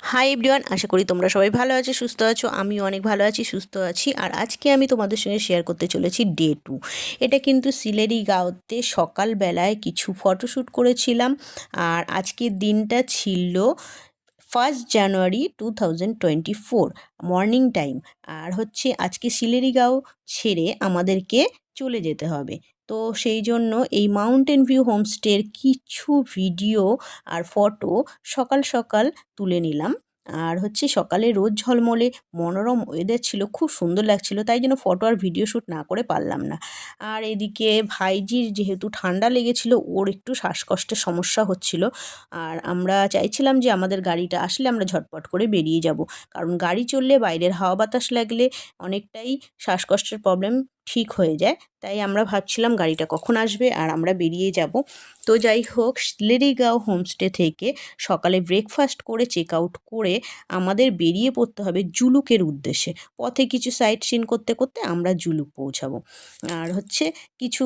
Hi everyone আশা করি তোমরা সবাই ভালো আছো, সুস্থ আছো। আমিও অনেক ভালো আছি, সুস্থ আছি। আর আজকে আমি তোমাদের সঙ্গে শেয়ার করতে চলেছি ডে টু এটা কিন্তু সিলেরি গাঁওতে সকালবেলায় কিছু ফটোশ্যুট করেছিলাম। আর আজকের দিনটা ছিল first January two thousand twenty four morning time আর হচ্ছে আজকে সিলেরিগাঁও ছেড়ে আমাদেরকে চলে যেতে হবে। তো সেই জন্য এই মাউন্টেন ভিউ হোমস্টের কিছু ভিডিও আর ফটো সকাল সকাল তুলে নিলাম। আর হচ্ছে সকালে রোদ ঝলমলে, মনোরম ওয়েদার ছিল, খুব সুন্দর লাগছিল, তাই জন্য ফটো আর ভিডিও শ্যুট না করে পারলাম না। আর এদিকে ভাইজির যেহেতু ঠান্ডা লেগেছিল, ওর একটু শ্বাসকষ্টের সমস্যা হচ্ছিল। আর আমরা চাইছিলাম যে আমাদের গাড়িটা আসলে আমরা ঝটপট করে বেরিয়ে যাব। কারণ গাড়ি চললে বাইরের হাওয়া বাতাস লাগলে অনেকটাই শ্বাসকষ্টের প্রবলেম ঠিক হয়ে যায়। তাই আমরা ভাবছিলাম গাড়িটা কখন আসবে আর আমরা বেরিয়ে যাব। তো যাই হোক, লেরিগাঁও হোমস্টে থেকে সকালে ব্রেকফাস্ট করে চেক আউট করে আমাদের বেরিয়ে পড়তে হবে জুলুকের উদ্দেশ্যে। পথে কিছু সাইট সিন করতে করতে আমরা জুলুক পৌঁছাবো। আর হচ্ছে কিছু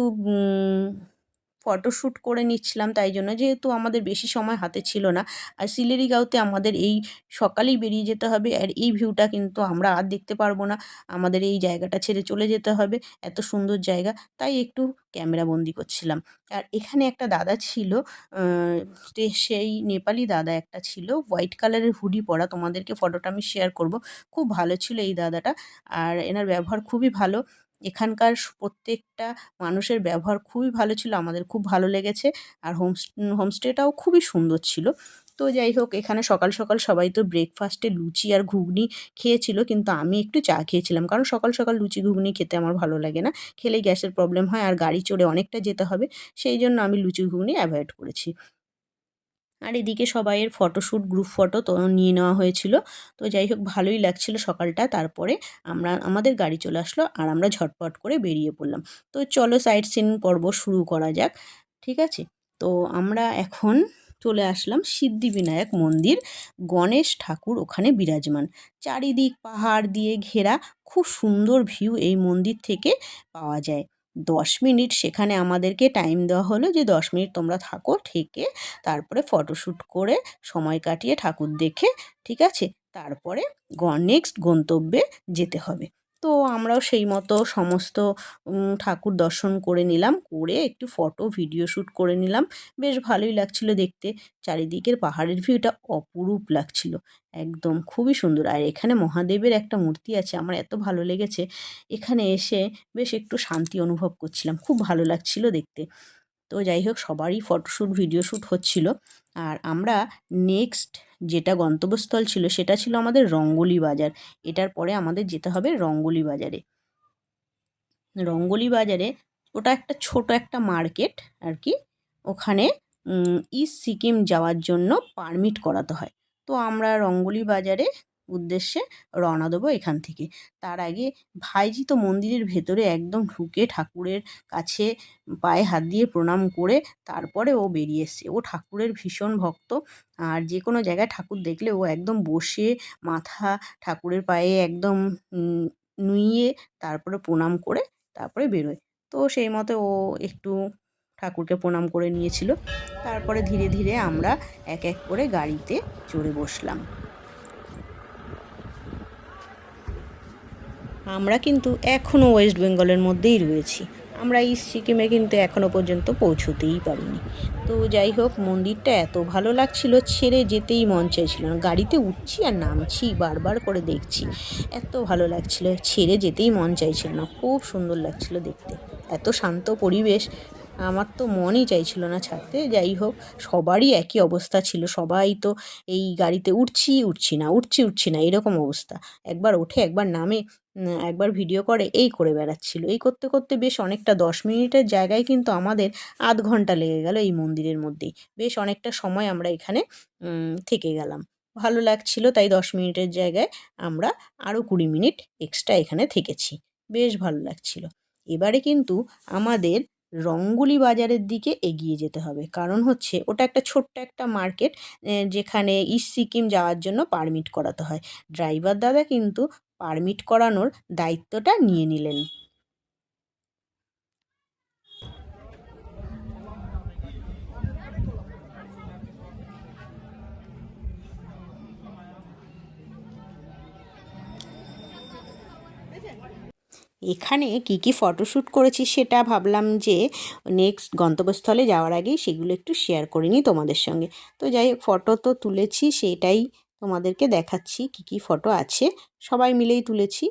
ফটোশ্যুট করে নিচ্ছিলাম, তাই জন্য যেহেতু আমাদের বেশি সময় হাতে ছিল না। আর সিলেরিগাঁওতে আমাদের এই সকালেই বেরিয়ে যেতে হবে, আর এই ভিউটা কিন্তু আমরা আর দেখতে পারব না। আমাদের এই জায়গাটা ছেড়ে চলে যেতে হবে, এত সুন্দর জায়গা, তাই একটু ক্যামেরা বন্দি করছিলাম। আর এখানে একটা দাদা ছিল সেই নেপালি দাদা একটা ছিল, হোয়াইট কালারের হুডি পরা, তোমাদেরকে ফটোটা আমি শেয়ার করব। খুব ভালো ছিল এই দাদাটা, আর এনার ব্যবহার খুবই ভালো। এখানকার প্রত্যেকটা মানুষের ব্যবহার খুবই ভালো ছিল, আমাদের খুব ভালো লেগেছে। আর হোম হোমস্টেটাও খুবই সুন্দর ছিল। তো যাই হোক, এখানে সকাল সকাল সবাই তো ব্রেকফাস্টে লুচি আর ঘুগনি খেয়েছিল, কিন্তু আমি একটু চা খেয়েছিলাম। কারণ সকাল সকাল লুচি, ঘুগনি খেতে আমার ভালো লাগে না। খেলে গ্যাসের প্রবলেম হয় আর গাড়ি চড়ে অনেকটা যেতে হবে। সেই জন্য আমি লুচি, ঘুগনি অ্যাভয়েড করেছি। আর এদিকে সবাইয়ের ফটোশ্যুট গ্রুপ ফটো তো নিয়ে নেওয়া হয়েছিল। তো যাই হোক, ভালোই লাগছিল সকালটা। তারপরে আমরা, আমাদের গাড়ি চলে আসলো আর আমরা ঝটপট করে বেরিয়ে পড়লাম। তো চলো সাইট সিন পর্ব শুরু করা যাক, ঠিক আছে? তো আমরা এখন চলে আসলাম সিদ্ধিবিনায়ক মন্দির, গণেশ ঠাকুর ওখানে বিরাজমান। চারিদিক পাহাড় দিয়ে ঘেরা, খুব সুন্দর ভিউ এই মন্দির থেকে পাওয়া যায়। দশ মিনিট সেখানে আমাদেরকে টাইম দেওয়া হলো যে দশ মিনিট তোমরা থাকো, থেকে তারপরে ফটোশ্যুট করে সময় কাটিয়ে ঠাকুর দেখে, ঠিক আছে? তারপরে নেক্সট গন্তব্যে যেতে হবে। তো আমরাও সেই মতো সমস্ত ঠাকুর দর্শন করে নিলাম, করে একটু ফটো ভিডিও শ্যুট করে নিলাম। বেশ ভালোই লাগছিল দেখতে। চারিদিকের পাহাড়ের ভিউটা অপরূপ লাগছিল। একদম খুবই সুন্দর। আর এখানে মহাদেবের একটা মূর্তি আছে, আমার এত ভালো লেগেছে। এখানে এসে বেশ একটু শান্তি অনুভব করছিলাম। খুব ভালো লাগছিল দেখতে। তো যাই হোক, সবারই ফটোশ্যুট ভিডিও শ্যুট হচ্ছিল। আর আমরা নেক্সট যেটা গন্তব্যস্থল ছিল, সেটা ছিল আমাদের রঙ্গলি বাজার। এটার পরে আমাদের যেতে হবে রঙ্গলি বাজারে। রঙ্গলি বাজারে ওটা একটা ছোট একটা মার্কেট আর কি। ওখানে ইস্ট সিকিম যাওয়ার জন্য পারমিট করাতে হয়। তো আমরা রঙ্গলি বাজারে উদ্দেশ্যে রওনা দেবো এখান থেকে। তার আগে ভাইজি তো মন্দিরের ভেতরে একদম ঢুকে ঠাকুরের কাছে পায়ে হাত দিয়ে প্রণাম করে তারপরে ও বেরিয়ে এসছে। ও ঠাকুরের ভীষণ ভক্ত আর যে কোনো জায়গায় ঠাকুর দেখলে ও একদম বসে মাথা ঠাকুরের পায়ে একদম নুইয়ে তারপরে প্রণাম করে তারপরে বেরোয়। তো সেই মতো ও একটু ঠাকুরকে প্রণাম করে নিয়েছিল। তারপরে ধীরে ধীরে আমরা এক এক করে গাড়িতে চড়ে বসলাম। আমরা কিন্তু এখনও ওয়েস্ট বেঙ্গলের মধ্যেই রয়েছি। আমরা এই সিকিমে কিন্তু এখনও পর্যন্ত পৌঁছতেই পারিনি। তো যাই হোক, মন্দিরটা এত ভালো লাগছিল, ছেড়ে যেতেই মন চাইছিল না। গাড়িতে উঠছি আর নামছি, বারবার করে দেখছি। এত ভালো লাগছিল, ছেড়ে যেতেই মন চাইছিল না। খুব সুন্দর লাগছিল দেখতে। এত শান্ত পরিবেশ আমার তো মনই চাইছিল না ছাড়তে, যাই হোক, সবারই একই অবস্থা ছিল, সবাই তো এই গাড়িতে উঠছি উঠছি না, উঠছি উঠছি না, এরকম অবস্থা। একবার ওঠে, একবার নামে একবার ভিডিও করে, এই করে বেড়াচ্ছিল। এই করতে করতে বেশ অনেকটা দশ মিনিটের জায়গায় কিন্তু আমাদের আধ ঘণ্টা লেগে গেল এই মন্দিরের মধ্যেই। বেশ অনেকটা সময় আমরা এখানে থেকে গেলাম। ভালো লাগছিল, তাই দশ মিনিটের জায়গায় আমরা আরও কুড়ি মিনিট এক্সট্রা এখানে থেকেছি। বেশ ভালো লাগছিল। এবারে কিন্তু আমাদের রঙ্গুলি বাজারের দিকে এগিয়ে যেতে হবে। কারণ হচ্ছে ওটা একটা ছোট্ট একটা মার্কেট যেখানে ইস্ট সিকিম যাওয়ার জন্য পারমিট করাতে হয়। ড্রাইভার দাদা কিন্তু পারমিট করানোর দায়িত্বটা নিয়ে নিলেন। এখানে কি কি ফটোশ্যুট করেছি সেটা ভাবলাম যে নেক্সট গন্তব্যস্থলে যাওয়ার আগেই সেগুলো একটু শেয়ার করে নিই তোমাদের সঙ্গে। তো যাই হোক ফটো তো তুলেছি, সেটাই তোমাদেরকে দেখাচ্ছি কি কি ফটো আছে। সবাই মিলেই তুলেছি।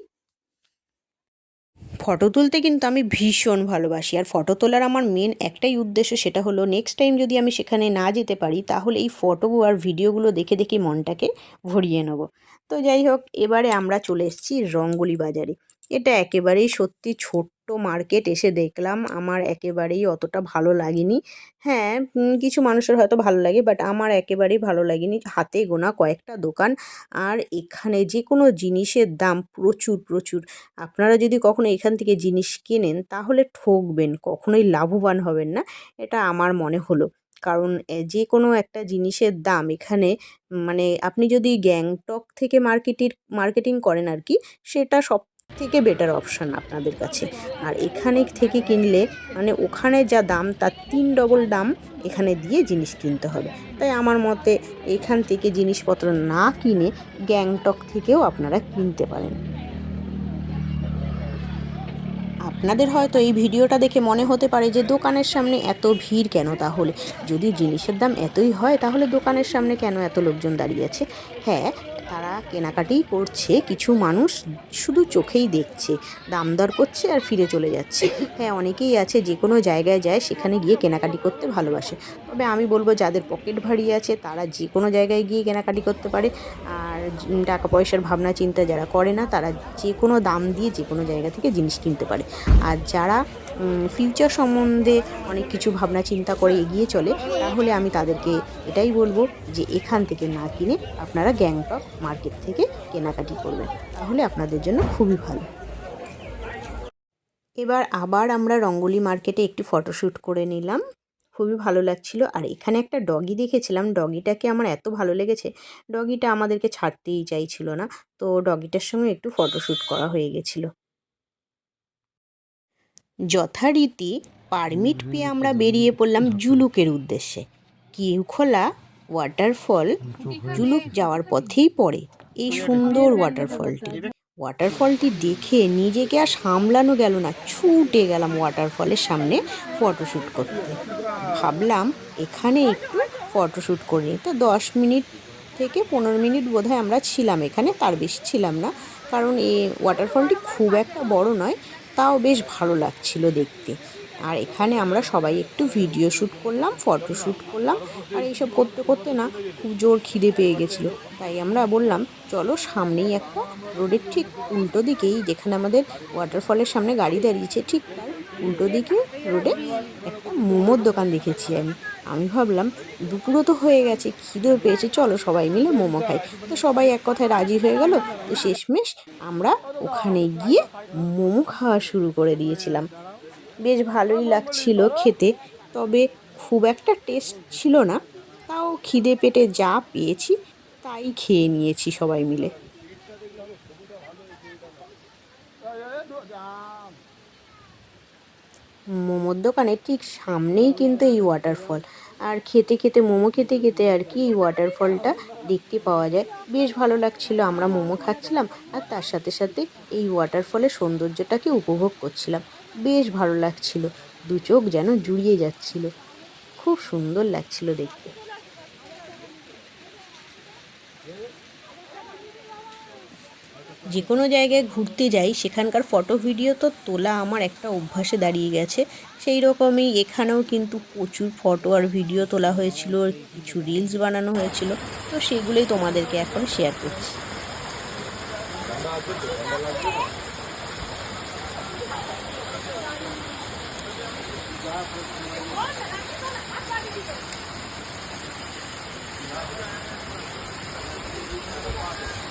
ফটো তুলতে কিন্তু আমি ভীষণ ভালোবাসি। আর ফটো তোলার আমার মেন একটাই উদ্দেশ্য সেটা হলো নেক্সট টাইম যদি আমি সেখানে না যেতে পারি, তাহলে এই ফটো আর ভিডিওগুলো দেখে দেখে মনটাকে ভরিয়ে নেব। তো যাই হোক, এবারে আমরা চলে এসেছি রঙ্গলি বাজারে। এটা একেবারেই সত্যি ছোট্ট মার্কেট এসে দেখলাম। আমার একেবারেই অতটা ভালো লাগেনি। হ্যাঁ কিছু মানুষের হয়তো ভালো লাগে বাট আমার একেবারেই ভালো লাগেনি হাতে গোনা কয়েকটা দোকান। আর এখানে যে কোনো জিনিসের দাম প্রচুর প্রচুর। আপনারা যদি কখনো এখান থেকে জিনিস কেনেন, তাহলে ঠকবেন, কখনোই লাভবান হবেন না। এটা আমার মনে হলো। কারণ যে কোনো একটা জিনিসের দাম এখানে মানে আপনি যদি গ্যাংটক থেকে মার্কেটিং মার্কেটিং করেন আর কি, সেটা সব থেকে বেটার অপশান আপনাদের কাছে। আর এখানে থেকে কিনলে মানে ওখানে যা দাম, তার তিন ডবল দাম এখানে দিয়ে জিনিস কিনতে হবে। তাই আমার মতে এখান থেকে জিনিসপত্র না কিনে গ্যাংটক থেকেও আপনারা কিনতে পারেন। আপনাদের হয়তো এই ভিডিওটা দেখে মনে হতে পারে যে দোকানের সামনে এত ভিড় কেন তাহলে? যদি জিনিসের দাম এতই হয়, তাহলে দোকানের সামনে কেন এত লোকজন দাঁড়িয়ে আছে? হ্যাঁ তারা কেনাকাটিই করছে, কিছু মানুষ শুধু চোখেই দেখছে, দাম দর করছে আর ফিরে চলে যাচ্ছে। হ্যাঁ অনেকেই আছে যে কোনো জায়গায় যায়, সেখানে গিয়ে কেনাকাটি করতে ভালোবাসে। তবে আমি বলব যাদের পকেট ভারী আছে, তারা যে কোনো জায়গায় গিয়ে কেনাকাটি করতে পারে। আর টাকা পয়সার ভাবনা, চিন্তা যারা করে না, তারা যে কোনো দাম দিয়ে যে কোনো জায়গা থেকে জিনিস কিনতে পারে। আর যারা ফিউচার সম্বন্ধে অনেক কিছু ভাবনা চিন্তা করে এগিয়ে চলে, তাহলে আমি তাদেরকে এটাই বলব যে এখান থেকে না কিনে আপনারা গ্যাংটক মার্কেট থেকে কেনাকাটি করবেন, তাহলে আপনাদের জন্য খুবই ভালো। এবার আবার আমরা রঙ্গলি মার্কেটে একটি ফটোশ্যুট করে নিলাম, খুবই ভালো লাগছিল। আর এখানে একটা ডগি দেখেছিলাম ডগিটাকে আমার এত ভালো লেগেছে? ডগিটা আমাদেরকে ছাড়তেই চাইছিল না, তো ডগিটার সঙ্গে একটু ফটোশ্যুট করা হয়ে গেছিল। যথারীতি পারমিট পেয়ে আমরা বেরিয়ে পড়লাম জুলুকের উদ্দেশ্যে। কিউখোলা ওয়াটারফল জুলুক যাওয়ার পথেই পড়ে। এই সুন্দর ওয়াটারফলটি ওয়াটারফলটি দেখে নিজেকে আর সামলানো গেল না ছুটে গেলাম ওয়াটারফলের সামনে ফটোশ্যুট করতে। ভাবলাম এখানে একটু ফটোশ্যুট করে নিই তো দশ মিনিট থেকে পনেরো মিনিট বোধহয় আমরা ছিলাম এখানে তার বেশি ছিলাম না। কারণ এই ওয়াটারফলটি খুব একটা বড় নয় তাও বেশ ভালো লাগছিল দেখতে। আর এখানে আমরা সবাই একটু ভিডিও শ্যুট করলাম ফটো শ্যুট করলাম। আর এইসব করতে করতে না খুব জোর খিদে পেয়ে গেছিল। তাই আমরা বললাম, চলো সামনেই একটা রোডের ঠিক উল্টো দিকেই যেখানে আমাদের ওয়াটারফলের সামনে গাড়ি দাঁড়িয়েছে, ঠিক তার উল্টো দিকে রোডে একটা মোমোর দোকান দেখেছি আমি। আমি ভাবলাম, দুপুরও তো হয়ে গেছে, খিদেও পেয়েছে, চলো সবাই মিলে মোমো খাই। তো সবাই এক কথায় রাজি হয়ে গেল, তো শেষমেশ আমরা ওখানে গিয়ে মোমো খাওয়া শুরু করে দিয়েছিলাম। বেশ ভালোই লাগছিল খেতে, তবে খুব একটা টেস্ট ছিল না। তাও খিদে পেটে যা পেয়েছি, তাই খেয়ে নিয়েছি সবাই মিলে। মোমোর দোকানের ঠিক সামনেই কিন্তু এই ওয়াটারফল আর খেতে খেতে, মোমো খেতে খেতে আর কি এই ওয়াটারফলটা দেখতে পাওয়া যায়। বেশ ভালো লাগছিল, আমরা মোমো খাচ্ছিলাম আর তার সাথে সাথে এই ওয়াটারফলের সৌন্দর্যটাকে উপভোগ করছিলাম। বেশ ভালো লাগছিল, দু চোখ যেন জুড়িয়ে যাচ্ছিল। খুব সুন্দর লাগছিল দেখতে। যে কোনো জায়গায় ঘুরতে যাই, সেখানকার ফটো ভিডিও তো তোলা আমার একটা অভ্যাসে দাঁড়িয়ে গেছে সেই রকমই এখানেও কিন্তু প্রচুর ফটো আর ভিডিও তোলা হয়েছিল, কিছু রিলস বানানো হয়েছিল তো সেগুলোই তোমাদেরকে এখন শেয়ার করছি Thank you.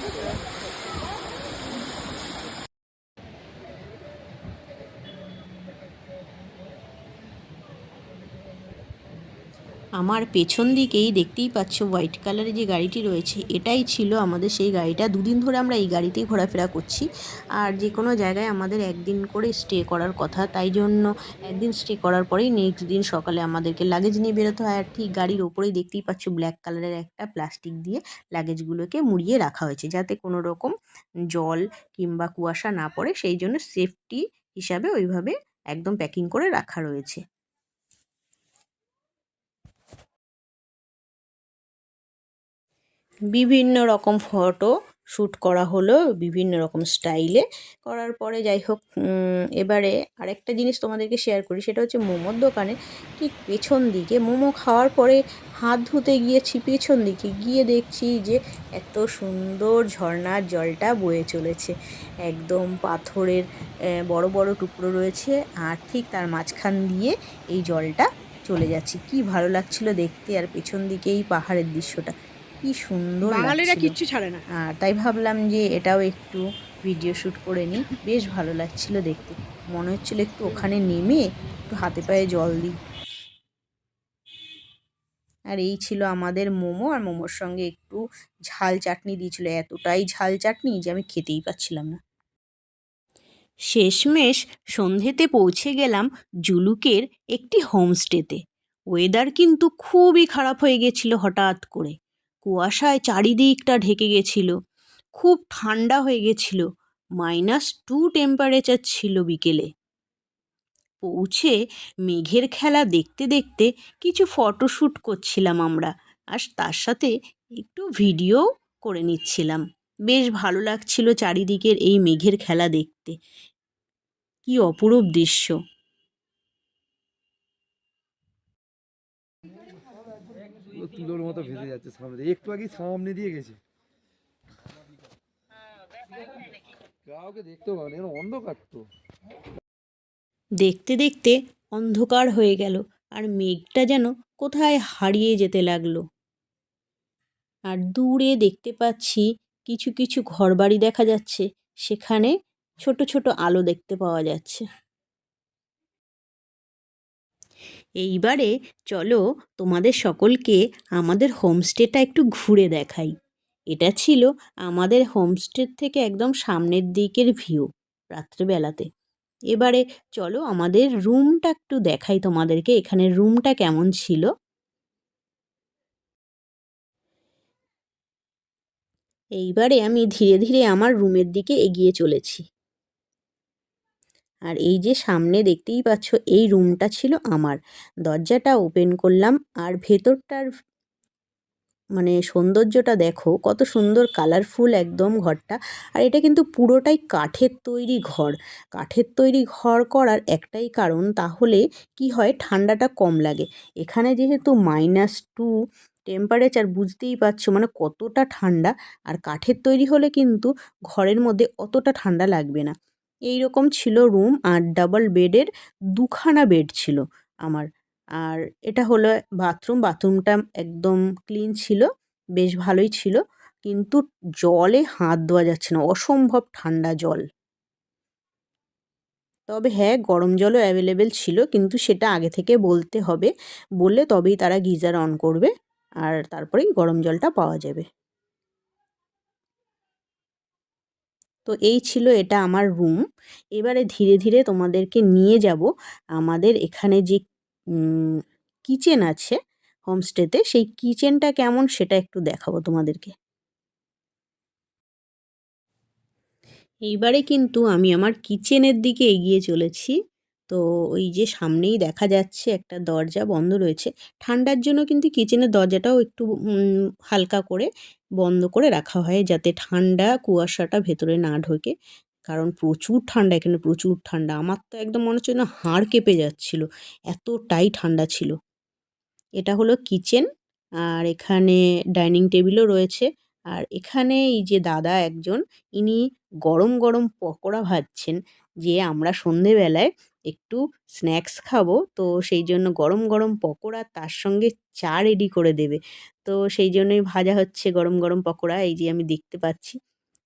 Thank you. আমার পেছন দিকেই দেখতেই পাচ্ছ হোয়াইট কালারের যে গাড়িটি রয়েছে, এটাই ছিল আমাদের সেই গাড়িটা। দুদিন ধরে আমরা এই গাড়িতেই ঘোরাফেরা করছি আর যে কোনো জায়গায় আমাদের একদিন করে স্টে করার কথা। তাই জন্য একদিন স্টে করার পরেই নেক্সট দিন সকালে আমাদেরকে লাগেজ নিয়ে বেরোতে হয়। আর ঠিক গাড়ির ওপরেই দেখতেই পাচ্ছ ব্ল্যাক কালারের একটা প্লাস্টিক দিয়ে লাগেজগুলোকে মুড়িয়ে রাখা হয়েছে, যাতে কোনো রকম জল কিংবা কুয়াশা না পড়ে। সেই জন্য সেফটি হিসাবে ওইভাবে একদম প্যাকিং করে রাখা রয়েছে। বিভিন্ন রকম ফটো শ্যুট করা হলো বিভিন্ন রকম স্টাইলে করার পরে যাই হোক এবারে আরেকটা জিনিস তোমাদেরকে শেয়ার করি, সেটা হচ্ছে মোমোর দোকানে ঠিক পেছন দিকে মোমো খাওয়ার পরে হাত ধুতে গিয়েছি পেছন দিকে, গিয়ে দেখছি যে এত সুন্দর ঝর্ণার জলটা বয়ে চলেছে। একদম পাথরের বড় বড় টুকরো রয়েছে আর ঠিক তার মাঝখান দিয়ে এই জলটা চলে যাচ্ছে। কি ভালো লাগছিল দেখতে আর পেছন দিকে এই পাহাড়ের দৃশ্যটা। কি সুন্দর বাঙালিরা কিচ্ছু ছাড়ে না। আর তাই ভাবলাম যে এটাও একটু ভিডিও শ্যুট করে নিই। বেশ ভালো লাগছিল দেখতে। মনে হচ্ছিল একটু ওখানে নেমে একটু হাতে পায়ে জল দিই। আর এই ছিল আমাদের মোমো আর মোমোর সঙ্গে একটু ঝাল চাটনি দিয়েছিল। এতটাই ঝাল চাটনি যে আমি খেতেই পাচ্ছিলাম না। শেষমেশ সন্ধেতে পৌঁছে গেলাম জুলুকের একটি হোমস্টেতে। ওয়েদার কিন্তু খুবই খারাপ হয়ে গেছিল হঠাৎ করে। কুয়াশায় চারিদিকটা ঢেকে গেছিল। খুব ঠান্ডা হয়ে গেছিল। মাইনাস টু টেম্পারেচার ছিল বিকেলে। পৌঁছে মেঘের খেলা দেখতে দেখতে কিছু ফটোশ্যুট করছিলাম আমরা আর তার সাথে একটু ভিডিও করে নিচ্ছিলাম। বেশ ভালো লাগছিল চারিদিকের এই মেঘের খেলা দেখতে। কি অপরূপ দৃশ্য। তুলোর মতো ভেসে যাচ্ছে সামনে দিয়ে। একটু আগে সামনে দিয়ে গেছে। কাউকে দেখতেও পাবেন এখানে অন্ধকার তো। দেখতে দেখতে অন্ধকার হয়ে গেল, আর মেঘটা যেন কোথায় হারিয়ে যেতে লাগল। আর দূরে দেখতে পাচ্ছি কিছু কিছু ঘরবাড়ি দেখা যাচ্ছে, সেখানে ছোট ছোট আলো দেখতে পাওয়া যাচ্ছে। এইবারে চলো তোমাদের সকলকে আমাদের হোমস্টেটা একটু ঘুরে দেখাই। এটা ছিল আমাদের হোমস্টের থেকে একদম সামনের দিকের ভিউ রাত্রেবেলাতে। এবারে চলো আমাদের রুমটা একটু দেখাই তোমাদেরকে, এখানে রুমটা কেমন ছিল। এইবারে আমি ধীরে ধীরে আমার রুমের দিকে এগিয়ে চলেছি। আর এই যে সামনে দেখতেই পাচ্ছ, এই রুমটা ছিল আমার। দরজাটা ওপেন করলাম আর ভেতরটার মানে সৌন্দর্যটা দেখো, কত সুন্দর কালারফুল একদম ঘরটা। আর এটা কিন্তু পুরোটাই কাঠের তৈরি ঘর। কাঠের তৈরি ঘর করার একটাই কারণ, তাহলে কি হয়, ঠান্ডাটা কম লাগে। এখানে যেহেতু মাইনাস টু টেম্পারেচার বুঝতেই পারছ মানে কতটা ঠান্ডা। আর কাঠের তৈরি হলে কিন্তু ঘরের মধ্যে অতটা ঠান্ডা লাগবে না। এই রকম ছিল রুম আর ডাবল বেডের দুখানা বেড ছিল আমার। আর এটা হলো বাথরুম বাথরুমটা একদম ক্লিন ছিল, বেশ ভালোই ছিল, কিন্তু জলে হাত দেওয়া যাচ্ছে না, অসম্ভব ঠান্ডা জল। তবে হ্যাঁ গরম জলও অ্যাভেলেবেল ছিল, কিন্তু সেটা আগে থেকে বলতে হবে, বললে তবেই তারা গিজার অন করবে, আর তারপরেই গরম জলটা পাওয়া যাবে। তো এই ছিল এটা আমার রুম এবারে ধীরে ধীরে তোমাদেরকে নিয়ে যাব। আমাদের এখানে যে কিচেন আছে হোমস্টেতে সেই কিচেনটা কেমন সেটা একটু দেখাবো তোমাদেরকে। এইবারে কিন্তু আমি আমার কিচেনের দিকে এগিয়ে চলেছি। তো ওই যে সামনেই দেখা যাচ্ছে একটা দরজা বন্ধ রয়েছে। ঠান্ডার জন্য কিন্তু কিচেনের দরজাটাও একটু হালকা করে বন্ধ করে রাখা হয় যাতে ঠান্ডা কুয়াশাটা ভেতরে না ঢোকে। কারণ প্রচুর ঠান্ডা, এখানে প্রচুর ঠান্ডা। আমার তো একদম মনে হচ্ছে না হাড় কেঁপে যাচ্ছিল। এতটাই ঠান্ডা ছিল। এটা হলো কিচেন আর এখানে ডাইনিং টেবিলও রয়েছে। আর এখানে এই যে দাদা একজন, ইনি গরম গরম পকোড়া ভাজছেন যে আমরা সন্ধেবেলায় একটু স্ন্যাক্স খাব, তো সেই জন্য গরম গরম পকোড়া তার সঙ্গে চা রেডি করে দেবে। তো সেই জন্যই ভাজা হচ্ছে গরম গরম পকোড়া, এই যে আমি দেখতে পাচ্ছি।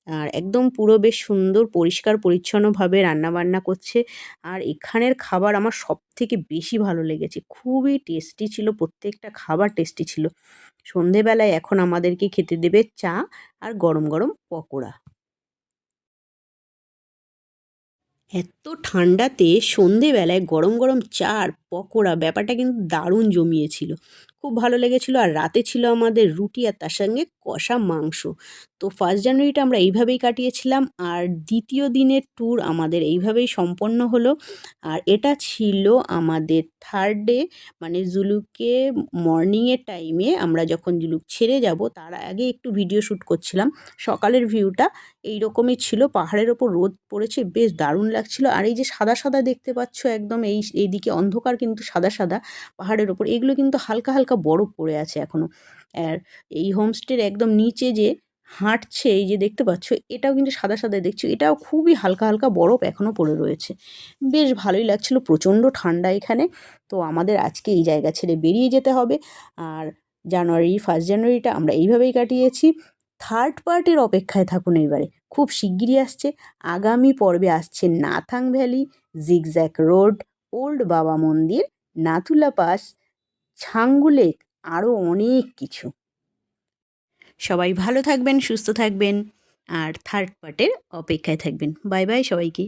আর একদম পুরো বেশ সুন্দর, পরিষ্কার, পরিচ্ছন্নভাবে রান্নাবান্না করছে। আর এখানের খাবার আমার সব থেকে বেশি ভালো লেগেছে। খুবই টেস্টি ছিল, প্রত্যেকটা খাবার টেস্টি ছিল। সন্ধেবেলায় এখন আমাদেরকে খেতে দেবে চা আর গরম গরম পকোড়া। এত ঠান্ডাতে সন্ধেবেলায় গরম গরম চা আর পকোড়া ব্যাপারটা কিন্তু দারুণ জমিয়েছিল। খুব ভালো লেগেছিল আর রাতে ছিল আমাদের রুটি আর তার সঙ্গে কষা মাংস। তো ফার্স্ট জানুয়ারিটা আমরা এইভাবেই কাটিয়েছিলাম আর দ্বিতীয় দিনের ট্যুর আমাদের এইভাবেই সম্পন্ন হলো। আর এটা ছিল আমাদের থার্ড ডে মানে জুলুকে মর্নিংয়ের টাইমে আমরা যখন জুলুক ছেড়ে যাব, তার আগে একটু ভিডিও শ্যুট করছিলাম। সকালের ভিউটা এই রকমই ছিল, পাহাড়ের ওপর রোদ পড়েছে, বেশ দারুণ লাগছিল। আর এই যে সাদা সাদা দেখতে পাচ্ছ একদম এই, এইদিকে অন্ধকার কিন্তু সাদা সাদা পাহাড়ের ওপর, এগুলো কিন্তু হালকা হালকা বরফ পড়ে আছে এখনও আর এই হোমস্টের একদম নিচে যে হাঁটছে, এই যে দেখতে পাচ্ছ, এটাও কিন্তু সাদা সাদা দেখছ। এটাও খুবই হালকা হালকা বরফ এখনও পড়ে রয়েছে। বেশ ভালোই লাগছিল, প্রচণ্ড ঠান্ডা এখানে। তো আমাদের আজকে এই জায়গা ছেড়ে বেরিয়ে যেতে হবে। আর জানুয়ারি ফার্স্ট জানুয়ারিটা আমরা এইভাবেই কাটিয়েছি। থার্ড পার্টের অপেক্ষায় থাকুন এবারে খুব শিগগিরই আসছে। আগামী পর্বে আসছে Nathang valley zigzag road old Baba Mandir, Nathula pass, Changu lake আরও অনেক কিছু। সবাই ভালো থাকবেন, সুস্থ থাকবেন, আর থার্ড পার্টের অপেক্ষায় থাকবেন। বাই বাই সবাইকে।